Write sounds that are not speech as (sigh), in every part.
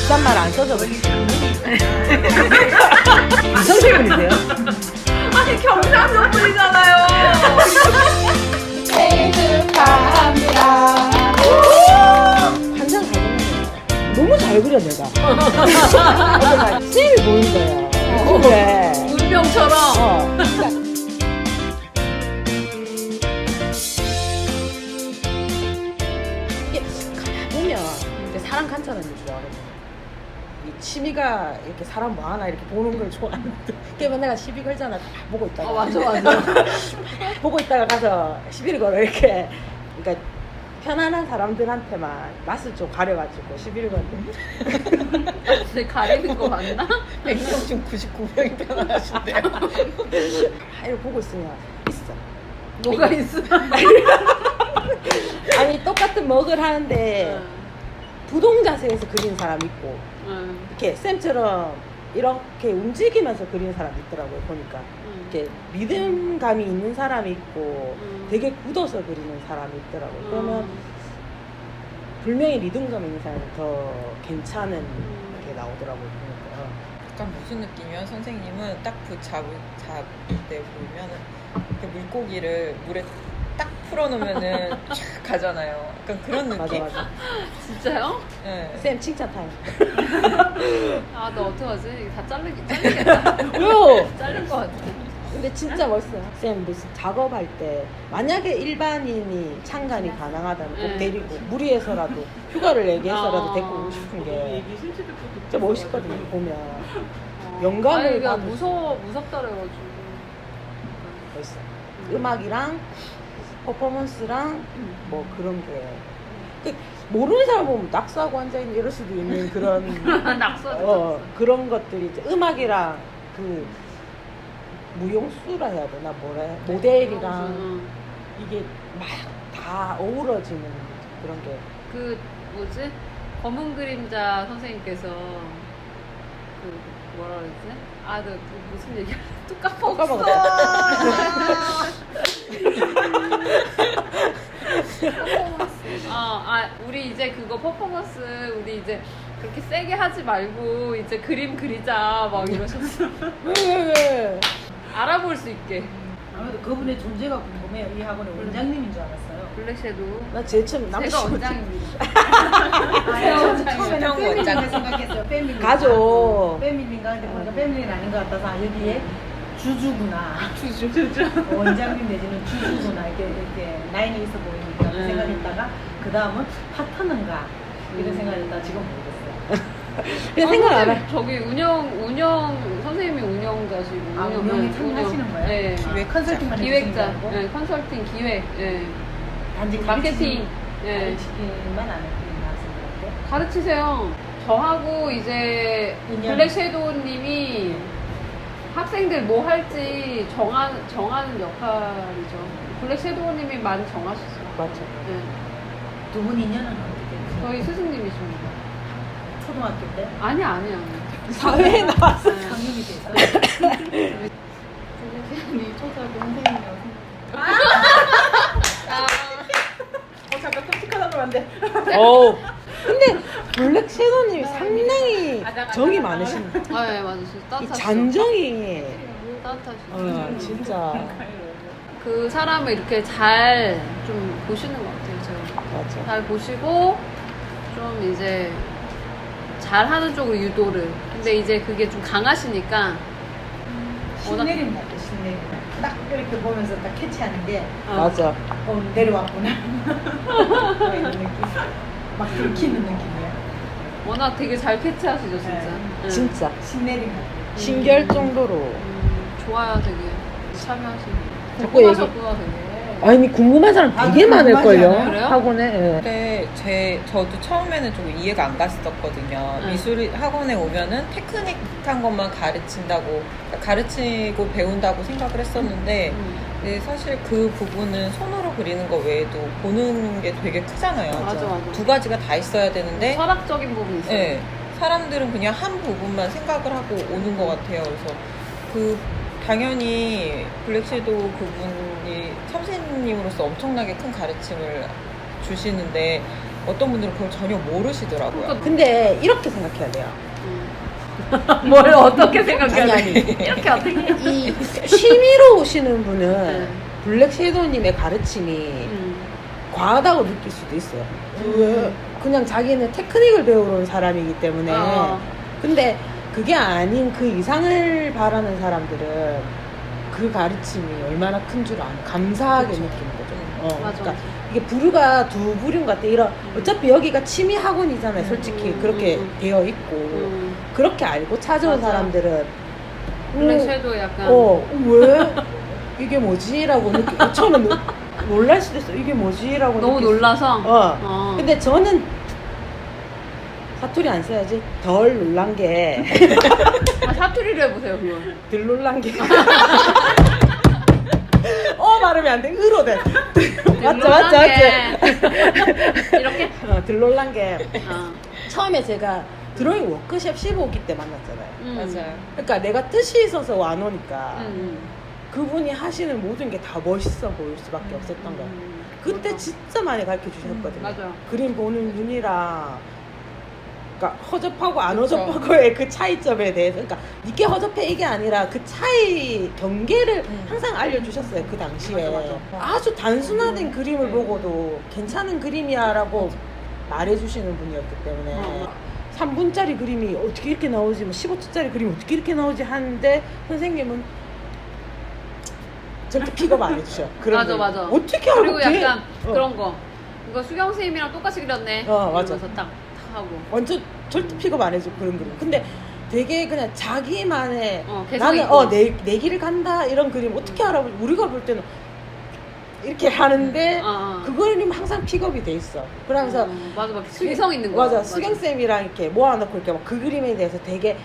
곱단 말 안 써서 그래. 선생님이세요? 아니 경상도 분이잖아요. 생일 축하합니다. 한장 잘 그렸네. 너무 잘 그려 내가. 쌤이 보인 거야. 그래. 운명처럼. 어. 이게 가만 보면 이제 사람 관찰하는 게 좋아하 취미가 이렇게 사람 뭐 하나 이렇게 보는 걸 좋아하는데. (laughs) 그러면 내가 시비 걸잖아. 다 보고 있다가. 어, 맞아, 맞아. (laughs) 보고 있다가 가서 시비를 걸어 이렇게. 그러니까 편안한 사람들한테만 맛을 좀 가려가지고 시비를 거는데 근데 (laughs) 가리는 거 맞나? 100명 중 99명이 편안하신데요 아, 이렇게 보고 있으면 있어. 뭐가 있어? 아니 똑같은 먹을 하는데 부동 자세에서 그리는 사람 있고 응. 이렇게 쌤처럼 이렇게 움직이면서 그리는 사람 있더라고요 보니까 응. 이렇게 리듬감이 있는 사람이 있고 음. 되게 굳어서 그리는 사람이 있더라고요 그러면 음. 분명히 리듬감 있는 사람이 더 괜찮은 게 나오더라고요 보니까 약간 무슨 느낌이면 선생님은 딱그 잡을 잡을 때 보면 이렇게 물고기를 물에 딱 풀어놓으면은 쫙 가잖아요. 약간 그런 맞아 느낌. 맞아 (laughs) 진짜요? 네. 쌤 칭찬 타임 (laughs) 아, 너 어떡하지? 이거 다 잘리기, 잘리겠다. (laughs) 왜요? 잘릴 것 같아. 근데 진짜 멋있어요. 쌤 무슨 작업할 때 만약에 일반인이 참관이 가능하다면 꼭 네. 데리고 무리해서라도 휴가를 얘기해서라도 아. 데리고 오고 싶은 게 진짜 멋있거든요 보면 어. 영감을 아니, 받을 수 무서워, 무섭다 그래가지고. 멋있어. 요 음악이랑 퍼포먼스랑 뭐 그런 게 그 모르는 사람 보면 낙서하고 앉아 있는 이럴 수도 있는 그런 (laughs) 낙서. 어, 그런 것들이 이제 음악이랑 그 무용수라 해야 되나 뭐라 해 모델이랑 응. 이게 막 다 어우러지는 그런 게 그 뭐지 검은 그림자 선생님께서 그 뭐라 그러지? 아, 나 무슨 얘기? 또 까먹었어. (laughs) 어, 아, 우리 이제 그거 퍼포먼스 우리 이제 그렇게 세게 하지 말고 이제 그림 그리자 막 이러셨어. 왜왜 왜? 알아볼 수 있게. 아무래도 그분의 존재가 궁금해요. 이 학원의 원장님인 줄 알았어요. 블랙섀도우. 나 제일 처음 제가 남친 원장입니다. (laughs) 아, 원장님. 처음에는 형 패밀리인가 원장. 생각했어요. 패밀리. 가죠. 패밀리인가 근데 보니까 패밀리는 아닌 것 같아서 아, 여기에 주주구나. 주주 주주. 원장님 내지는 주주구나. 이렇게, 이렇게 라인이 있어 보이니까 그 음. 생각했다가 그 다음은 파트너인가 이런 음. 생각했다가 지금 모르겠어요. (laughs) 그냥 생각 안 해. 저기 운영 운영 선생님이 운영자시고 아, 운영, 운영이 네, 참여하시는 거예요? 네. 기획자. 컨설팅만 기획자, 네, 컨설팅 기획, 네. 단지 마케팅, 네. 가르치기만 안것 같아요. 가르치세요. 저하고 이제 인연. 블랙 섀도우님이 학생들 뭐 할지 정한, 정하는 역할이죠. 블랙 섀도우님이 많이 정하셨어요. 맞죠. 네. 두 분 인연은 어떻게 됐어요? 저희 스승님이십니다. 초등학교 때 아니, 아니, 아니. 사회에 나왔어. 네. 상님이 됐어요. 선생님이 초등학교 선생님이라고 어 그러면 안 돼. 어. 근데 블랙 섀도우님이 상당히 정이 많으신. 아, 네, 맞아요. 진짜 이 따뜻하시죠. 잔정이. 따뜻하시죠. 어, 진짜. 그 사람을 이렇게 잘 좀 보시는 것 같아요, 제가. 맞아. 잘 보시고, 좀 이제, 잘 하는 쪽으로 유도를. 근데 이제 그게 좀 강하시니까, 신내림 같아 신내림 딱 이렇게 보면서 딱 캐치하는 게 어, 맞아. 어, 내려왔구나 (laughs) 뭐 이런 느낌 막 들키는 느낌이야 워낙 되게 잘 캐치하시죠, 진짜. 네. 네. 진짜. 신내림 신기할 정도로. 음, 좋아요, 되게. 참여하시는 자꾸 궁금하셨구나, 되게. 아니, 궁금한 사람 아, 되게 궁금하지 많을걸요? 학원에. 예. 근데 제 저도 처음에는 좀 이해가 안 갔었거든요. 네. 미술 학원에 오면은 테크닉한 것만 가르친다고 그러니까 가르치고 배운다고 생각을 했었는데 음, 근데 사실 그 부분은 손으로 그리는 거 외에도 보는 게 되게 크잖아요. 맞아, 맞아. 두 가지가 다 있어야 되는데 철학적인 부분이 있어요. 네, 사람들은 그냥 한 부분만 생각을 하고 오는 것 같아요. 그래서 그 당연히 블랙섀도우 그분이 참 새님으로서 엄청나게 큰 가르침을 주시는데 어떤 분들은 그걸 전혀 모르시더라고요. 그러니까 근데 이렇게 생각해야 돼요. (laughs) 뭘 어떻게 생각해야 아니, 아니. 이렇게 어떻게 이 취미로 오시는 분은 네. 블랙 섀도우님의 가르침이 음. 과하다고 느낄 수도 있어요. 왜? 그냥 자기는 테크닉을 배우러 온 사람이기 때문에. 어. 근데 그게 아닌 그 이상을 바라는 사람들은 그 가르침이 얼마나 큰 줄 아는 감사하게 느끼는 거죠. 어, 맞아, 그러니까 맞아. 이게 부류가 두 부류 같아. 이런 어차피 여기가 취미 학원이잖아요. 솔직히 음, 그렇게 음, 음. 되어 있고 음. 그렇게 알고 찾아온 맞아. 사람들은 블랙 음, 섀도우 약간 어, 왜? 이게 뭐지? 라고 느끼, 처음에 놀- 놀랄 수도 있어. 이게 뭐지? 라고 너무 수- 놀라서 어. 어. 근데 저는 사투리 안 써야지. 덜 놀란 게, (laughs) 아, 사투리로 해보세요 그걸 덜 놀란 게. (laughs) 어, 발음이 안 돼. 으로 돼. (laughs) 맞죠, 맞죠, 맞죠. 이렇게 어, 덜 놀란 게, 어. 처음에 제가 드로잉 워크숍 15기 때 만났잖아요. 음. 맞아요. 그러니까 내가 뜻이 있어서 와 노니까 음. 그분이 하시는 모든 게 다 멋있어 보일 수밖에 없었던 거예요. 음. 그때 맞아. 진짜 많이 가르쳐 주셨거든요. 맞아. 그림 보는 눈이랑 그러니까 허접하고 안 그쵸. 허접하고의 그 차이점에 대해서 그러니까 이게 허접해 이게 아니라 그 차이 경계를 음. 항상 알려주셨어요 그 당시에 맞아, 맞아. 주 단순화된 그림을 보고도 괜찮은 그림이야라고 말해주시는 분이었기 때문에 어. 3분짜리 그림이 어떻게 이렇게 나오지 뭐 15초짜리 그림이 어떻게 이렇게 나오지 하는데 선생님은 절대 픽업 안 해주셔 (laughs) 그런 맞아, 그림. 맞아. 어떻게 알고 그리고 걔- 약간 어. 그런 거 이거 수경 선생님이랑 똑같이 그렸네 어, 맞아. 딱, 탁 하고 완전 절대 픽업 안 해줘 그런 그림. 근데 되게 그냥 자기만의 어, 나는 있고. 어내 내 길을 간다 이런 그림 어떻게 알아보? 우리가 볼 때는 이렇게 하는데 어, 어. 그 그림 항상 픽업이 돼 있어. 그러면서 어, 맞아 맞아 개성 있는 거 맞아 수경 쌤이랑 이렇게 모아놓고 이렇게 막 그 그림에 대해서 되게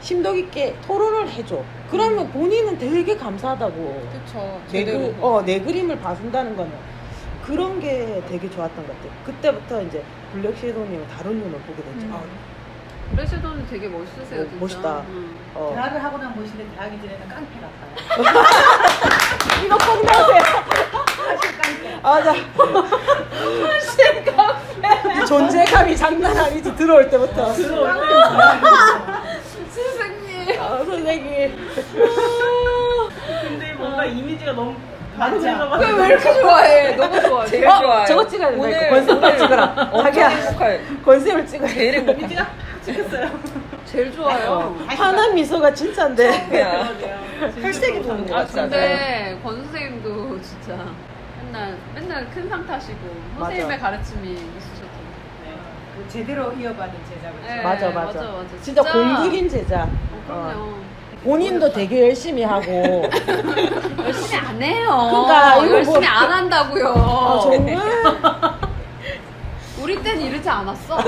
심도 깊게 토론을 해줘. 그러면 본인은 되게 감사하다고. 그쵸. 내. 그, 어, 내 그림을 봐준다는 거는 그런 게 되게 좋았던 것 같아요. 그때부터 이제 블랙 섀도우님을 다른 눈을 보게 됐죠. 음. 아, 블랙섀도우는 되게 멋있으세요 어, 진짜 멋있다. 응. 어. 대학을 하고 난 멋인데 대학이 전에는 깡패 같아요. (laughs) 이거 꼭 나오세요. 맞아. 이 존재감이 장난 아니지 들어올 때부터. 선생님 아, 선생님. 근데 뭔가 이미지가 너무 맞아. 왜, 왜 이렇게 좋아해 너무 좋아해 제일 어, 좋아요. 저거 찍어야 된다. 오늘 권쌤을 찍어라. 자기야. 행복할. 권쌤을 찍어야 제일 돼. 행복할. 찍혔어요. 제일 좋아요 환한 미소가 진짜인데. 야. (laughs) 혈색이 도는 것아 같잖아요. 근데 권 선생님도 진짜 맨날 맨날 큰 상 타시고 선생님의 가르침이 있으셨잖아요 그 제대로 이어받은 제작을. 네, 맞아, 맞아. 맞아, 맞아. 진짜 진짜. 공들인 제자. 어, 어. 그럼요 본인도 되게 열심히 하고. (laughs) 열심히 안 해요 그러니까 이거 열심히 뭐- 안 한다고요 아, 정말? (laughs) 우리 땐 이러지 않았어 (laughs)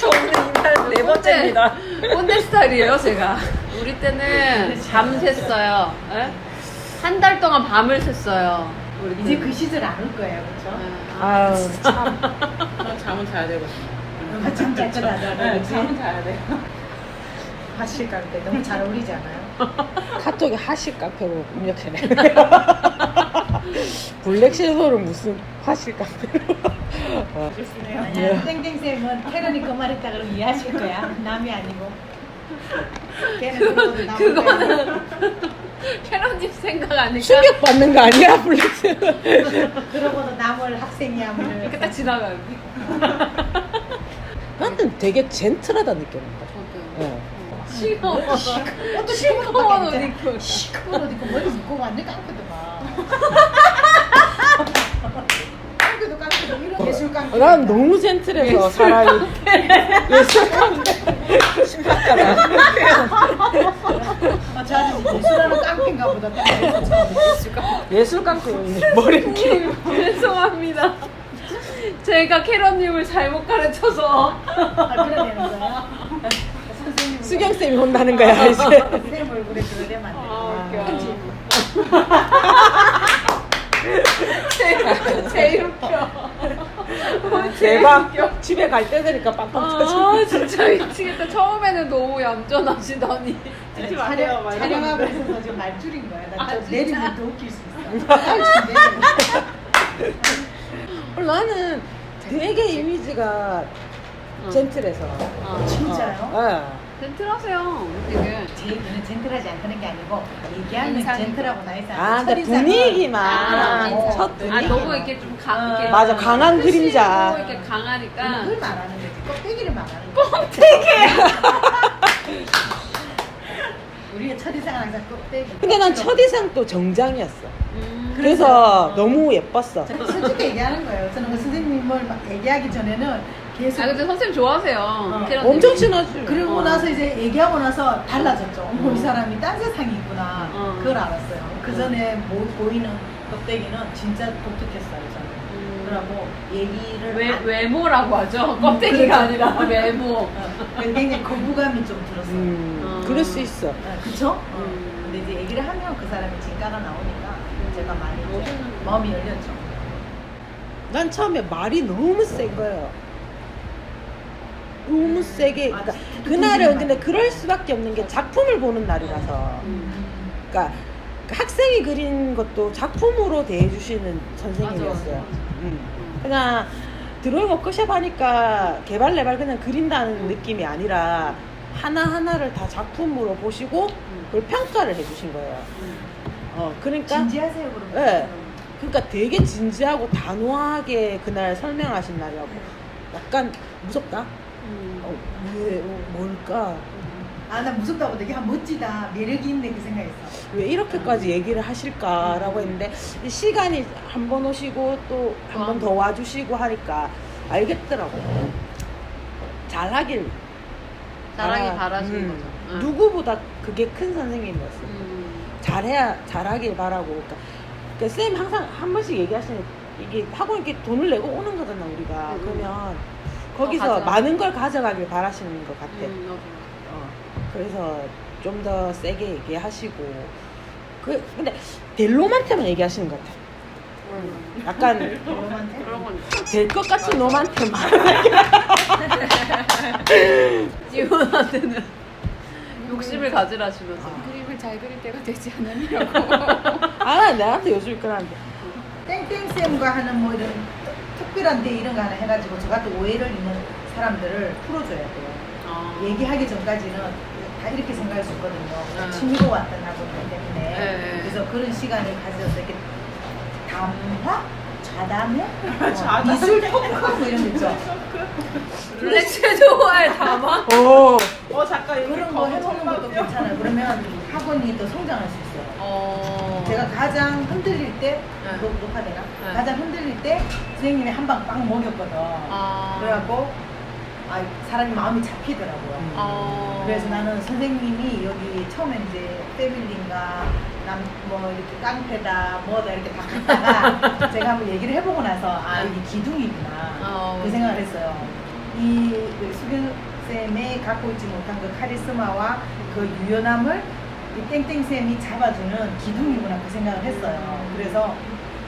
저는 이날 네 번째입니다. 꼰대 스타일이에요 제가 우리 때는 밤 샜어요 한 달 동안 밤을 샜어요 우리 이제 때는. 그 시절 안 올 거예요, 그렇죠? 아, 참. 전 잠은 자야 되거든요. 참 깨끗하다. 네, 잠은 자야 돼요. 하실 때 너무 잘 어울리지 않아요? (laughs) 카톡에 하실 카페로 입력해내. (laughs) 블랙 섀도우를 무슨 하실 카페로. (laughs) 어. 좋습니다. 아니야, 땡땡쌤은 캐런이 그 말했다 그러면 이해하실 거야. 남이 아니고. 걔는 그거는 캐런님 생각 아닐까? 충격 받는 거 아니야, 블랙 섀도우? 빼고, 그러고도 남을 학생이야. 뭐 이러면서. 이렇게 딱 지나가요 나는 되게 젠틀하다. 싫어 옷도 시커먼 시커먼 옷옷 입고 시커먼 옷 입고 머리 묶고 완전 깡패더만. 깡패도 깡패도 이런 예술 깡패. 난 너무 젠틀해서 사람이 예술. 아, 저 아저씨 예술하는 깡패인가 보다. 예술 깡패였네. 머리 죄송합니다 제가 캐런님을 잘못 가르쳐서 아, 그래 되는 거야? 선생님. 수경 쌤이 혼나는 거야 이제. (laughs) 선생님 얼굴에 그러면 안 돼. 아? 제일 웃겨 (laughs) 대박. 집에 갈 때 되니까 빵빵 터지. 아 진짜 미치겠다 처음에는 너무 얌전하시더니 찍지 마세요. 촬영, 막 촬영하고 이러는데. 있어서 지금 말줄인 거야. 아, 진짜? 내리면 더 웃길 수 있어. (laughs) 아, 내리면. 나는 되게 이미지가 어. 젠틀해서. 어. 진짜요? 어. 젠틀하세요. 되게. 제 저는 젠틀하지 않다는 게 아니고 얘기하면 인상이 젠틀하고 나이스 아, 근데 분위기만. 아, 인상. 첫아 분위기. 너무 이렇게 좀 강, 이렇게 맞아, 강한 크시고 그림자. 이렇게 강하니까. 그걸 말하는 거지. 껍데기를 말하는 거지. 껍데기. (laughs) 우리의 첫인상은 항상 껍데기. 근데 난 첫이상 또 정장이었어. 음. 그래서 너무 예뻤어. 저는 솔직히 얘기하는 거예요. 저는 그 선생님을 막 얘기하기 전에는 계속 아 근데 선생님 좋아하세요. 캐럿 엄청. 친하지. 그리고 어. 나서 이제 얘기하고 나서 달라졌죠. 어머 이 사람이 딴 세상이 있구나. 어. 그걸 알았어요. 그 전에 뭐 보이는 껍데기는 진짜 독특했어요. 저는. 음. 그러고 얘기를 외, 안- 외모라고 하죠. 껍데기가 아니라 외모. 어, 굉장히 거부감이 좀 들었어요. 음, 어. 그럴 수 있어. 어, 그쵸? 어. 음. 근데 이제 얘기를 하면 그 사람의 진가가 나오니까 제가 많이 이제 멋있는 마음이 열렸죠. 난 처음에 말이 너무 센 거예요. 너무 세게. 아, 그러니까 진짜 그날은 말. 근데 그럴 수밖에 없는 게 작품을 보는 날이라서. 음. 그러니까 그 학생이 그린 것도 작품으로 대해주시는 선생님이었어요. 음. 그냥 드로잉 워크숍 하니까 개발 레발 그냥 그린다는 느낌이 아니라 하나하나를 다 작품으로 보시고 음. 그걸 평가를 해주신 거예요. 음. 어, 그러니까 진지하세요 그러면. 네. 그러니까 되게 진지하고 단호하게 그날 설명하신 날이라고 약간 무섭다. 음. 어, 왜 어, 뭘까? 아, 나 무섭다고 되게 한 멋지다. 매력이 있네 그 생각했어. 왜 이렇게까지 얘기를 하실까라고 했는데 이 시간이 한 번 오시고 또 한 번 더 와주시고 하니까 알겠더라고. 잘하길 잘하기 바라- 바라시는 음, 거죠. 응. 누구보다 그게 큰 선생님이었어. 음. 잘해야 잘하길 바라고. 그러니까, 그러니까 쌤 항상 한 번씩 얘기하시는 이게 학원 이렇게 돈을 내고 오는 거잖아 우리가. 음. 그러면 거기서 가져가. 많은 걸 가져가길 바라시는 것 같아. 음, 맞아. 어, 그래서 좀 더 세게 얘기하시고 그 근데 델로만테만 얘기하시는 것 같아. 음. 약간 로만테? (laughs) 그런 건될것 같은 놈한테만. (laughs) 지원한테는 욕심을 가지라시면서 아. 그림을 잘 그릴 때가 되지 않았냐고. 아 나한테 요즘 그러는데. 땡땡쌤과 하는 뭐 이런 특별한 데 이런 거 하나 해가지고 저 같은 오해를 있는 사람들을 풀어줘야 돼요. 아. 얘기하기 전까지는 다 이렇게 생각할 수 있거든요. 네. 취미로 왔던 학원이기 때문에. 네. 그래서 그런 시간을 가져서 이렇게 담화? 좌담회? (laughs) 어, 좌담회. 미술 토크 뭐 이런 거 있죠. 블랙 좋아해 담아? 오. 어 잠깐 그런 거 해보는 것도? 괜찮아요. 그러면 학원이 더 성장할 수 있어요. 어. 제가 가장 흔들릴 때, 네. 녹- 녹화되나? 네. 가장 흔들릴 때 선생님이 한 방 빵 먹였거든. 아. 그래갖고 아, 사람이 마음이 잡히더라고요. 음. 어. 그래서 나는 선생님이 여기 처음에 이제 패밀리인가 남 뭐 이렇게 깡패다 뭐다 이렇게 다 갔다가 (laughs) 제가 한번 얘기를 해보고 나서 아 이게 기둥이구나 어, 그 생각을 했어요. 이 수경 쌤이 갖고 있지 못한 그 카리스마와 그 유연함을 이 땡땡 쌤이 잡아주는 기둥이구나 그 생각을 했어요. 그래서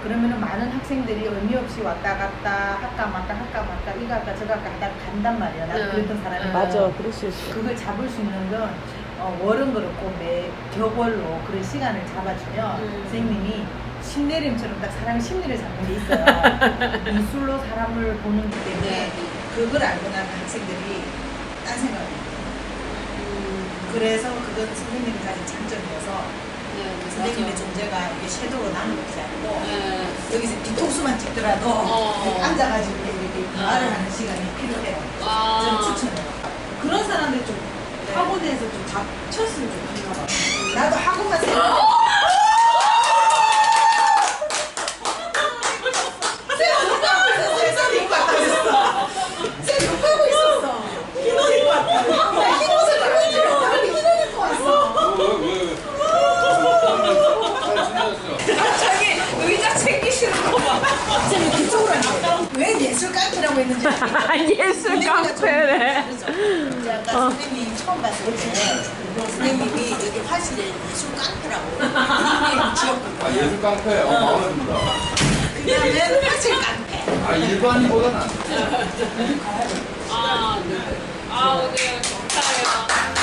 그러면은 많은 학생들이 의미 없이 왔다 갔다 할까 말까 할까 말까 이거 할까 저거 할까 하다 간단 말이에요. 나도 네. 그랬던 사람이 네. 맞아, 그럴 수 있어. 그걸 잡을 수 있는 건 어, 월은 그렇고 매 격월로 그런 시간을 잡아주면 음. 선생님이 심내림처럼 딱 사람의 심리를 잡는 게 있어요. (laughs) 미술로 사람을 보는 기 때문에 그걸 알고 난 학생들이 딴 해요. 음. 그래서 그건 선생님이 가진 장점이어서 네, 선생님의 맞아. 존재가 이게 섀도우로 나누지 않고 네. 여기서 뒤통수만 찍더라도 어. 이렇게 앉아가지고 이렇게 말을 하는 시간이 필요해요. 아. 저는 추천해요. 그런 사람들 좀 네. 학원에서 좀 잡혔으면 좋겠나 봐. 나도 학원만 생각. 쌤 입고 왔다 그랬어. 쌤 입고 하고 있었어. 흰옷 입고 왔다. 나 흰옷을 입었지. 나는 흰옷 입고 왔어. 자기 의자 챙기시는 거 봐. 쌤이 그쪽으로 앉아. 왜 예술 깡패라고 했는지 알겠어. 예술 깡패네. 이제 아까 선생님 처음 봤을 때 선생님이 여기 화실에 예술 지었거든요. 아, 예술 깡패. 어, 마음에 듭니다. 그다음에 화실 깡패. 아, 일반인보다 낫 아, 네. 아, 오늘 감사해요.